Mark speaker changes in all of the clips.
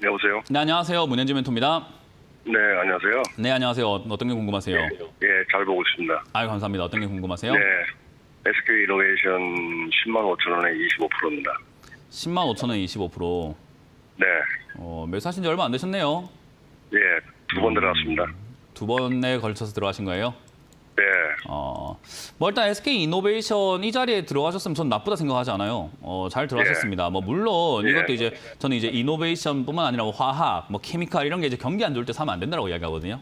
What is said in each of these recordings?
Speaker 1: 네, 여보세요?
Speaker 2: 네, 안녕하세요. 문현지 멘토입니다.
Speaker 1: 네, 안녕하세요.
Speaker 2: 네, 안녕하세요. 어떤 게 궁금하세요?
Speaker 1: 예, 잘 보고 있습니다.
Speaker 2: 아유, 감사합니다. 어떤 게 궁금하세요?
Speaker 1: 네, SK 이노베이션 10만 5천 원에 25%입니다.
Speaker 2: 10만 5천 원 25%.
Speaker 1: 네,
Speaker 2: 어, 매수하신 지 얼마 안 되셨네요.
Speaker 1: 예, 두 번 들어갔습니다.
Speaker 2: 두 번에 걸쳐서 들어가신 거예요?
Speaker 1: 네,
Speaker 2: 어, 뭐 일단 SK 이노베이션 이 자리에 들어가셨으면 전 나쁘다 생각하지 않아요. 어, 잘 들어가셨습니다. 뭐 물론
Speaker 1: 예.
Speaker 2: 이것도 이제 저는 이제 이노베이션뿐만 아니라 뭐 화학, 뭐 케미칼 이런 게 이제 경기 안 좋을 때 사면 안 된다고 이야기하거든요.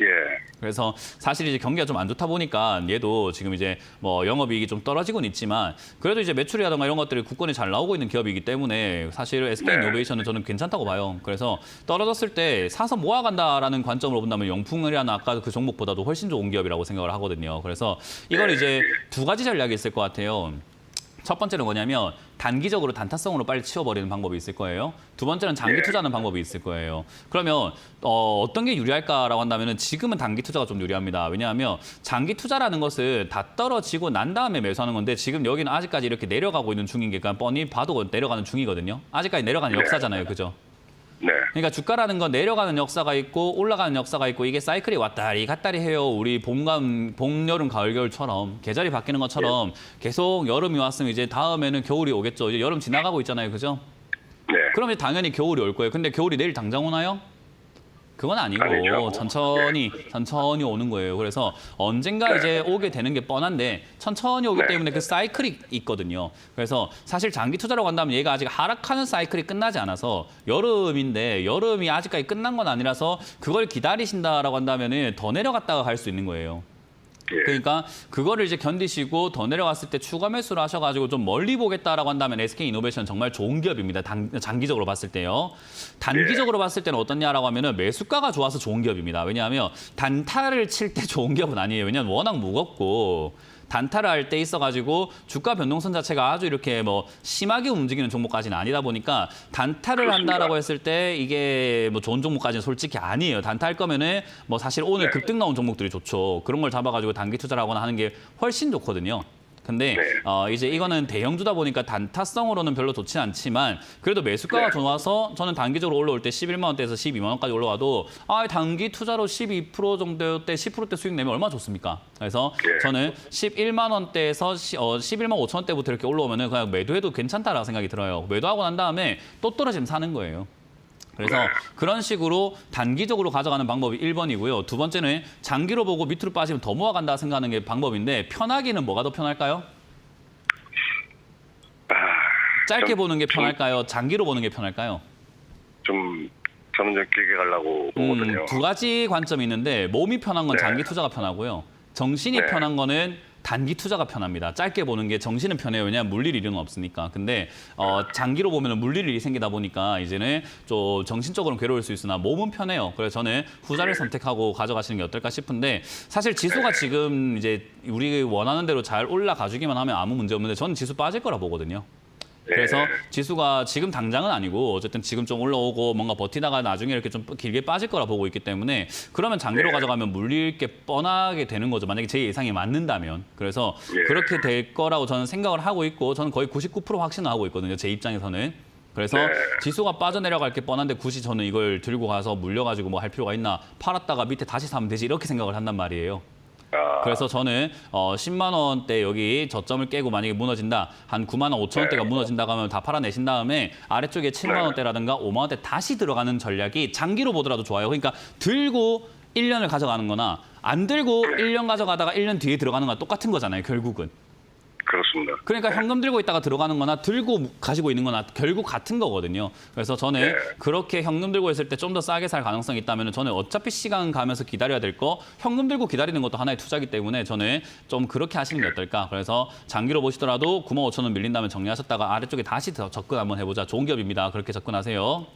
Speaker 1: 예,
Speaker 2: 그래서 사실 이제 경기가 좀 안 좋다 보니까 얘도 지금 이제 뭐 영업이익이 좀 떨어지곤 있지만 그래도 이제 매출이라든가 이런 것들이 국권에 잘 나오고 있는 기업이기 때문에 사실 SK
Speaker 1: 네.
Speaker 2: 이노베이션은 저는 괜찮다고 봐요. 그래서 떨어졌을 때 사서 모아간다라는 관점으로 본다면 영풍이라는 아까 그 종목보다도 훨씬 좋은 기업이라고 생각을 하거든요. 그래서 이걸
Speaker 1: 네.
Speaker 2: 이제 두 가지 전략이 있을 것 같아요. 첫 번째는 뭐냐면 단기적으로 단타성으로 빨리 치워버리는 방법이 있을 거예요. 두 번째는 장기
Speaker 1: 예.
Speaker 2: 투자하는 방법이 있을 거예요. 그러면 어, 어떤 게 유리할까라고 한다면 지금은 단기 투자가 좀 유리합니다. 왜냐하면 장기 투자라는 것은 다 떨어지고 난 다음에 매수하는 건데 지금 여기는 아직까지 이렇게 내려가고 있는 중인 게 그러니까 뻔히 봐도 내려가는 중이거든요. 아직까지 내려가는
Speaker 1: 네.
Speaker 2: 역사잖아요. 그죠?
Speaker 1: 네,
Speaker 2: 그러니까 주가라는 건 내려가는 역사가 있고 올라가는 역사가 있고 이게 사이클이 왔다리 갔다리 해요. 우리 봄감 봄 여름 가을 겨울처럼 계절이 바뀌는 것처럼 계속 여름이 왔으면 이제 다음에는 겨울이 오겠죠. 이제 여름 지나가고 있잖아요. 그죠?
Speaker 1: 네,
Speaker 2: 그러면 당연히 겨울이 올 거예요. 근데 겨울이 내일 당장 오나요? 그건 아니고
Speaker 1: 아니죠.
Speaker 2: 천천히 천천히 오는 거예요. 그래서 언젠가
Speaker 1: 네.
Speaker 2: 이제 오게 되는 게 뻔한데 천천히 오기
Speaker 1: 네.
Speaker 2: 때문에 그 사이클이 있거든요. 그래서 사실 장기 투자라고 한다면 얘가 아직 하락하는 사이클이 끝나지 않아서 여름인데 여름이 아직까지 끝난 건 아니라서 그걸 기다리신다라고 한다면은 더 내려갔다가 갈 수 있는 거예요.
Speaker 1: 예,
Speaker 2: 그러니까 그거를 이제 견디시고 더 내려갔을 때 추가 매수를 하셔가지고 좀 멀리 보겠다라고 한다면 SK 이노베이션 정말 좋은 기업입니다. 단, 장기적으로 봤을 때요. 단기적으로 봤을 때는 어떻냐라고 하면은 매수가가 좋아서 좋은 기업입니다. 왜냐하면 단타를 칠 때 좋은 기업은 아니에요. 왜냐하면 워낙 무겁고 단타를 할 때 있어가지고 주가 변동선 자체가 아주 이렇게 뭐 심하게 움직이는 종목까지는 아니다 보니까 단타를
Speaker 1: 그렇습니다.
Speaker 2: 한다라고 했을 때 이게 뭐 좋은 종목까지는 솔직히 아니에요. 단타 할 거면은 뭐 사실 오늘
Speaker 1: 네.
Speaker 2: 급등 나온 종목들이 좋죠. 그런 걸 잡아가지고 단기 투자를 하거나 하는 게 훨씬 좋거든요. 근데
Speaker 1: 네.
Speaker 2: 어, 이제 이거는 대형주다 보니까 단타성으로는 별로 좋지 않지만 그래도 매수가가
Speaker 1: 네.
Speaker 2: 좋아서 저는 단기적으로 올라올 때 11만 원대에서 12만 원까지 올라와도 아 단기 투자로 12% 정도 때 10%대 수익 내면 얼마 나 좋습니까? 그래서
Speaker 1: 네.
Speaker 2: 저는 11만 원대에서 시- 어, 11만 5천 원대부터 이렇게 올라오면은 그냥 매도해도 괜찮다라고 생각이 들어요. 매도하고 난 다음에 또 떨어지면 사는 거예요. 그래서
Speaker 1: 네.
Speaker 2: 그런 식으로 단기적으로 가져가는 방법이 1번이고요. 두 번째는 장기로 보고 밑으로 빠지면 더 모아간다 생각하는 게 방법인데 편하기는 뭐가 더 편할까요?
Speaker 1: 아,
Speaker 2: 짧게
Speaker 1: 좀-
Speaker 2: 보는 게
Speaker 1: 좀-
Speaker 2: 편할까요? 장기로 보는 게 편할까요?
Speaker 1: 좀 저는 좀 길게 가려고 보거든요.
Speaker 2: 음, 두 가지 관점이 있는데 몸이 편한 건
Speaker 1: 네.
Speaker 2: 장기 투자가 편하고요. 정신이
Speaker 1: 네.
Speaker 2: 편한 거는 단기 투자가 편합니다. 짧게 보는 게 정신은 편해요. 왜냐하면 물릴 일은 없으니까. 근데 어, 장기로 보면 물릴 일이 생기다 보니까 이제는 좀 정신적으로는 괴로울 수 있으나 몸은 편해요. 그래서 저는 후자를
Speaker 1: 네.
Speaker 2: 선택하고 가져가시는 게 어떨까 싶은데 사실 지수가 지금 이제 우리 원하는 대로 잘 올라가주기만 하면 아무 문제 없는데 저는 지수 빠질 거라 보거든요.
Speaker 1: 네.
Speaker 2: 그래서 지수가 지금 당장은 아니고 어쨌든 지금 좀 올라오고 뭔가 버티다가 나중에 이렇게 좀 길게 빠질 거라 보고 있기 때문에 그러면 장기로
Speaker 1: 네.
Speaker 2: 가져가면 물릴 게 뻔하게 되는 거죠. 만약에 제 예상이 맞는다면. 그래서
Speaker 1: 네.
Speaker 2: 그렇게 될 거라고 저는 생각을 하고 있고 저는 거의 99% 확신을 하고 있거든요. 제 입장에서는. 그래서
Speaker 1: 네.
Speaker 2: 지수가 빠져내려갈 게 뻔한데 굳이 저는 이걸 들고 가서 물려가지고 뭐 할 필요가 있나 팔았다가 밑에 다시 사면 되지 이렇게 생각을 한단 말이에요.
Speaker 1: 아,
Speaker 2: 그래서 저는 어 10만 원대 여기 저점을 깨고 만약에 무너진다 한 9만 원 5천 원대가
Speaker 1: 네.
Speaker 2: 무너진다고 하면 다 팔아내신 다음에 아래쪽에 7만
Speaker 1: 네.
Speaker 2: 원대라든가 5만 원대 다시 들어가는 전략이 장기로 보더라도 좋아요. 그러니까 들고 1년을 가져가는 거나 안 들고 1년 가져가다가 1년 뒤에 들어가는 거랑 똑같은 거잖아요, 결국은.
Speaker 1: 그렇습니다.
Speaker 2: 그러니까 현금 들고 있다가 들어가는 거나 들고 가지고 있는 거나 결국 같은 거거든요. 그래서 저는
Speaker 1: 네.
Speaker 2: 그렇게 현금 들고 있을 때 좀 더 싸게 살 가능성이 있다면 저는 어차피 시간 가면서 기다려야 될 거 현금 들고 기다리는 것도 하나의 투자기 때문에 저는 좀 그렇게 하시는 게 어떨까. 그래서 장기로 보시더라도 9만 5천 원 밀린다면 정리하셨다가 아래쪽에 다시 더 접근 한번 해보자. 좋은 기업입니다. 그렇게 접근하세요.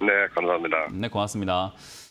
Speaker 1: 네, 감사합니다.
Speaker 2: 네, 고맙습니다.